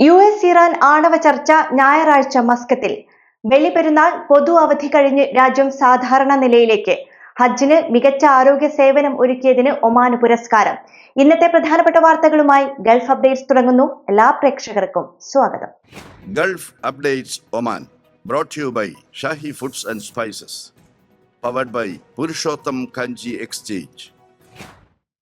U S Iran ആണവ ചർച്ച ഞായറാഴ്ച മസ്കത്തിൽ. ബലിപെരുന്നാൾ പൊതു അവധി കഴിഞ്ഞ് രാജ്യം സാധാരണ നിലയിലേക്ക്. ഹജ്ജിന് മികച്ച ആരോഗ്യ സേവനം ഒരുക്കിയതിന് ഒമാന് പുരസ്കാരം. ഇന്നത്തെ പ്രധാനപ്പെട്ട വാർത്തകളുമായി ഗൾഫ് അപ്ഡേറ്റ്സ് തുടങ്ങുന്നു. എല്ലാ പ്രേക്ഷകർക്കും സ്വാഗതം. Gulf updates Oman brought you by Shahi foods and spices powered by Purushottam Kanji exchange.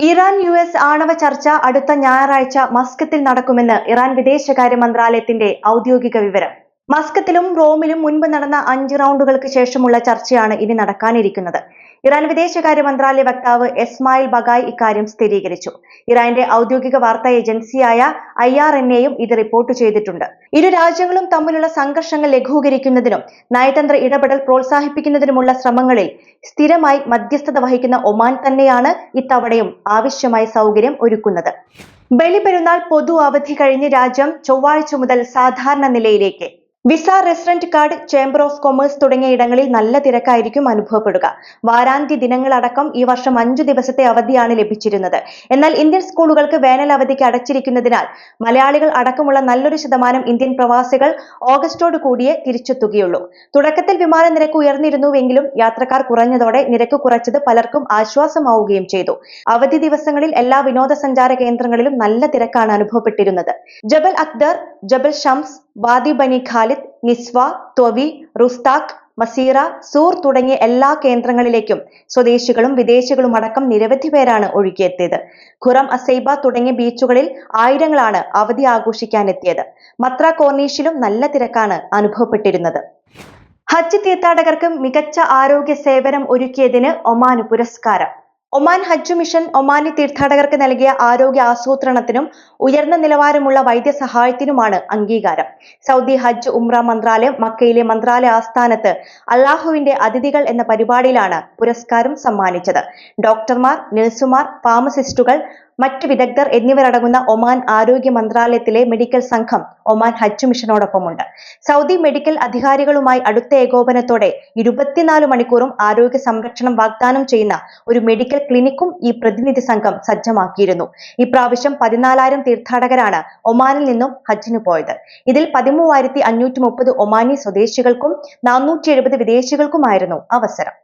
Iran U S ആണവ ചർച്ച അടുത്ത ഞായറാഴ്ച മസ്കത്തിൽ നടക്കുമെന്ന് ഇറാൻ വിദേശകാര്യ മന്ത്രാലയത്തിന്റെ ഔദ്യോഗിക വിവരം. മസ്കത്തിലും റോമിലും മുൻപ് നടന്ന അഞ്ച് റൗണ്ടുകൾക്ക് ശേഷമുള്ള ചർച്ചയാണ് ഇനി നടക്കാനിരിക്കുന്നത്. ഇറാൻ വിദേശകാര്യ മന്ത്രാലയ വക്താവ് എസ്മായിൽ ബഗായ് ഇക്കാര്യം സ്ഥിരീകരിച്ചു. ഇറാന്റെ ഔദ്യോഗിക വാർത്താ ഏജൻസിയായ ഐ ആർ എൻ എയും ഇത് റിപ്പോർട്ട് ചെയ്തിട്ടുണ്ട്. ഇരു രാജ്യങ്ങളും തമ്മിലുള്ള സംഘർഷങ്ങൾ ലഘൂകരിക്കുന്നതിനും നയതന്ത്ര ഇടപെടൽ പ്രോത്സാഹിപ്പിക്കുന്നതിനുമുള്ള ശ്രമങ്ങളിൽ സ്ഥിരമായി മധ്യസ്ഥത വഹിക്കുന്ന ഒമാൻ തന്നെയാണ് ഇത്തവണയും ആവശ്യമായ സൗകര്യം ഒരുക്കുന്നത്. ബലിപെരുന്നാൾ പൊതു അവധി കഴിഞ്ഞ് രാജ്യം ചൊവ്വാഴ്ച മുതൽ സാധാരണ നിലയിലേക്ക് visa resident card chamber of commerce തുടങ്ങിയ ഇടങ്ങളിൽ നല്ല തിരക്കായിരിക്കും അനുഭവപ്പെടുക. വാരാന്ത്യ ദിനങ്ങളടക്കം ഈ വർഷം അഞ്ചു ദിവസത്തെ അവധിയാണ് ലഭിച്ചിരുന്നത്. എന്നാൽ ഇന്ത്യൻ സ്കൂളുകൾക്ക് വേനൽ അവധിക്ക് അടച്ചിരിക്കുന്നതിനാൽ മലയാളികൾ അടക്കമുള്ള നല്ലൊരു ശതമാനം ഇന്ത്യൻ പ്രവാസികൾ ഓഗസ്റ്റോട് കൂടിയേ തിരിച്ചെത്തുകയുള്ളൂ. തുടക്കത്തിൽ വിമാന നിരക്ക് ഉയർന്നിരുന്നുവെങ്കിലും യാത്രക്കാർ കുറഞ്ഞതോടെ നിരക്ക് കുറച്ചത് പലർക്കും ആശ്വാസമാവുകയും ചെയ്തു. അവധി ദിവസങ്ങളിൽ എല്ലാ വിനോദസഞ്ചാര കേന്ദ്രങ്ങളിലും നല്ല തിരക്കാണ് അനുഭവപ്പെട്ടിരുന്നത്. ജബൽ അക്ദർ Jabal Shams Wadi Bani Khalid Nizwa Tiwi Rustaq Masirah Sur തുടങ്ങിയ എല്ലാ കേന്ദ്രങ്ങളിലേക്കും സ്വദേശികളും വിദേശികളും അടക്കം നിരവധി പേരാണ് ഒഴുകിയെത്തിയത്. ഖുറം അസൈബ തുടങ്ങിയ ബീച്ചുകളിൽ ആയിരങ്ങളാണ് അവധി ആഘോഷിക്കാനെത്തിയത്. മത്ര കോർണീഷിലും നല്ല തിരക്കാണ് അനുഭവപ്പെട്ടിരുന്നത്. ഹജ്ജ് തീർത്ഥാടകർക്ക് മികച്ച ആരോഗ്യ സേവനം ഒരുക്കിയതിന് ഒമാന് പുരസ്കാരം. ഒമാൻ ഹജ്ജ് മിഷൻ ഒമാനി തീർത്ഥാടകർക്ക് നൽകിയ ആരോഗ്യ ആസൂത്രണത്തിനും ഉയർന്ന നിലവാരമുള്ള വൈദ്യസഹായത്തിനുമാണ് അംഗീകാരം. സൗദി ഹജ്ജ് ഉംറ മന്ത്രാലയം മക്കയിലെ മന്ത്രാലയ ആസ്ഥാനത്ത് അള്ളാഹുവിന്റെ അതിഥികൾ എന്ന പരിപാടിയിലാണ് പുരസ്കാരം സമ്മാനിച്ചത്. ഡോക്ടർമാർ നഴ്സുമാർ ഫാർമസിസ്റ്റുകൾ മറ്റു വിദഗ്ധർ എന്നിവരടങ്ങുന്ന ഒമാൻ ആരോഗ്യ മന്ത്രാലയത്തിലെ മെഡിക്കൽ സംഘം ഒമാൻ ഹജ്ജ് മിഷനോടൊപ്പമുണ്ട്. സൗദി മെഡിക്കൽ അധികാരികളുമായി അടുത്ത ഏകോപനത്തോടെ ഇരുപത്തിനാല് മണിക്കൂറും ആരോഗ്യ സംരക്ഷണം വാഗ്ദാനം ചെയ്യുന്ന ഒരു മെഡിക്കൽ ക്ലിനിക്കും ഈ പ്രതിനിധി സംഘം സജ്ജമാക്കിയിരുന്നു. ഇപ്രാവശ്യം പതിനാലായിരം തീർത്ഥാടകരാണ് ഒമാനിൽ നിന്നും ഹജ്ജിന് പോയത്. ഇതിൽ പതിമൂവായിരത്തി അഞ്ഞൂറ്റി മുപ്പത് ഒമാനി സ്വദേശികൾക്കും നാനൂറ്റി എഴുപത് വിദേശികൾക്കുമായിരുന്നു അവസരം.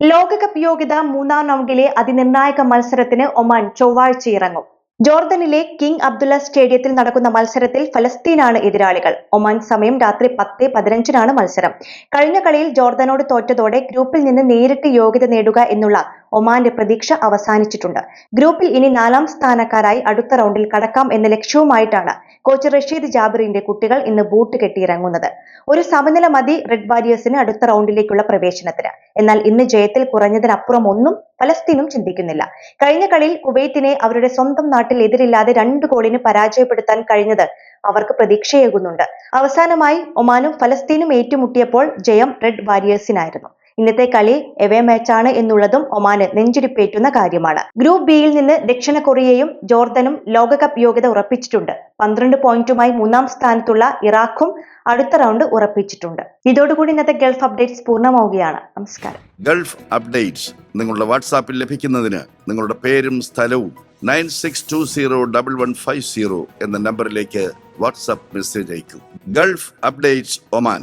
ലോകകപ്പ് യോഗ്യത മൂന്നാം റൗണ്ടിലെ അതിനിർണായക മത്സരത്തിന് ഒമാൻ ചൊവ്വാഴ്ച ഇറങ്ങും ജോർദനിലെ കിങ് അബ്ദുള്ള സ്റ്റേഡിയത്തിൽ നടക്കുന്ന മത്സരത്തിൽ ഫലസ്തീനാണ് എതിരാളികൾ. ഒമാൻ സമയം രാത്രി പത്ത് പതിനഞ്ചിനാണ് മത്സരം. കഴിഞ്ഞ കളിയിൽ ജോർദനോട് തോറ്റതോടെ ഗ്രൂപ്പിൽ നിന്ന് നേരിട്ട് യോഗ്യത നേടുക എന്നുള്ള ഒമാന്റെ പ്രതീക്ഷ അവസാനിച്ചിട്ടുണ്ട്. ഗ്രൂപ്പിൽ ഇനി നാലാം സ്ഥാനക്കാരായി അടുത്ത റൗണ്ടിൽ കടക്കാം എന്ന ലക്ഷ്യവുമായിട്ടാണ് കോച്ച് റഷീദ് ജാബിറിന്റെ കുട്ടികൾ ഇന്ന് ബൂട്ട് കെട്ടിയിറങ്ങുന്നത്. ഒരു സമനില മതി റെഡ് വാരിയേഴ്സിന് അടുത്ത റൗണ്ടിലേക്കുള്ള പ്രവേശനത്തിന്. എന്നാൽ ഇന്ന് ജയത്തിൽ കുറഞ്ഞതിനപ്പുറം ഒന്നും ഫലസ്തീനും ചിന്തിക്കുന്നില്ല. കഴിഞ്ഞ കളിയിൽ കുവൈത്തിനെ അവരുടെ സ്വന്തം നാട്ടിൽ എതിരില്ലാതെ രണ്ട് ഗോളിന് പരാജയപ്പെടുത്താൻ കഴിഞ്ഞത് അവർക്ക് പ്രതീക്ഷയേകുന്നുണ്ട്. അവസാനമായി ഒമാനും ഫലസ്തീനും ഏറ്റുമുട്ടിയപ്പോൾ ജയം റെഡ് വാരിയേഴ്സിനായിരുന്നു. ഇന്നത്തെ കളി എവേ മാച്ചാണ് എന്നുള്ളതും ഒമാന് നെഞ്ചിടിപ്പേറ്റുന്ന കാര്യമാണ്. ഗ്രൂപ്പ് ബിയിൽ നിന്ന് ദക്ഷിണ കൊറിയയും ജോർദനും ലോകകപ്പ് യോഗ്യത ഉറപ്പിച്ചിട്ടുണ്ട്. പന്ത്രണ്ട് പോയിന്റുമായി മൂന്നാം സ്ഥാനത്തുള്ള ഇറാഖും അടുത്ത റൗണ്ട് ഉറപ്പിച്ചിട്ടുണ്ട്. ഇതോടുകൂടി ഇന്നത്തെ ഗൾഫ് അപ്ഡേറ്റ്സ് പൂർണമാവുകയാണ്. നമസ്കാരം. ഗൾഫ് അപ്ഡേറ്റ്സ് നിങ്ങളുടെ വാട്സാപ്പിൽ ലഭിക്കുന്നതിന് നിങ്ങളുടെ പേരും സ്ഥലവും nine six two zero double one five zero എന്ന നമ്പറിലേക്ക് WhatsApp message അയക്കൂ. Gulf updates Oman.